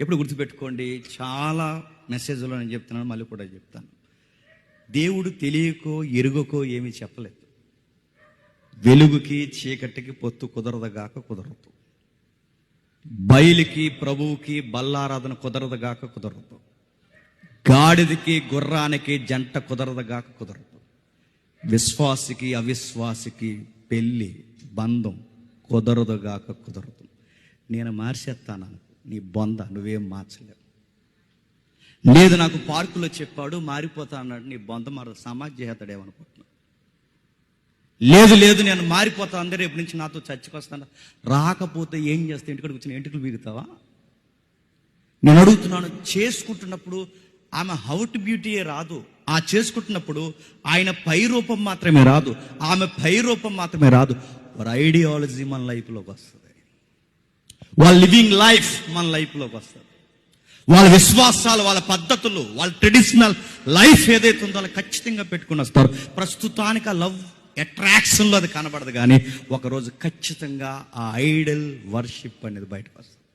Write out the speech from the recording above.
ఎప్పుడు గుర్తుపెట్టుకోండి చాలా మెసేజ్లో నేను చెప్తున్నాను మళ్ళీ కూడా చెప్తాను. దేవుడు తెలియకో ఎరుగకో ఏమీ చెప్పలేదు. వెలుగుకి చీకటికి పొత్తు కుదరదగాక కుదరదు. బయలుకి ప్రభువుకి బల్లారాధన కుదరదగాక కుదరదు. గాడిదకి గుర్రానికి జంట కుదరదగాక కుదరదు. విశ్వాసికి అవిశ్వాసికి పెళ్ళి బంధం కుదరదుగాక కుదరదు. నేను మార్చేస్తాను. నీ బొంద నువ్వేం మార్చలేవు. లేదు నాకు పార్కులో చెప్పాడు మారిపోతా అన్నాడు నీ బొంద మార సమాజ్ చేస్తాడేమనుకుంటున్నా లేదు లేదు నేను మారిపోతా అందరూ రేపు నుంచి నాతో చచ్చికొస్తాను రాకపోతే ఏం చేస్తా ఇంటికి వచ్చిన ఇంటికి బీగుతావా నేను అడుగుతున్నాను చేసుకుంటున్నప్పుడు ఆమె హౌట్ బ్యూటీయే రాదు. ఆ చేసుకుంటున్నప్పుడు ఆయన పై రూపం మాత్రమే రాదు. ఆమె పై రూపం మాత్రమే రాదు. వారి ఐడియాలజీ మన లైఫ్లోకి వస్తుంది. వాళ్ళ లివింగ్ లైఫ్ మన లైఫ్లోకి వస్తుంది వాళ్ళ విశ్వాసాలు వాళ్ళ పద్ధతులు వాళ్ళ ట్రెడిషనల్ లైఫ్ ఏదైతే ఉందో వాళ్ళు ఖచ్చితంగా పెట్టుకుని వస్తారు. ప్రస్తుతానికి ఆ లవ్ అట్రాక్షన్లో అది కనబడదు కానీ ఒకరోజు ఖచ్చితంగా ఆ ఐడల్ వర్షిప్ అనేది బయటకు వస్తుంది.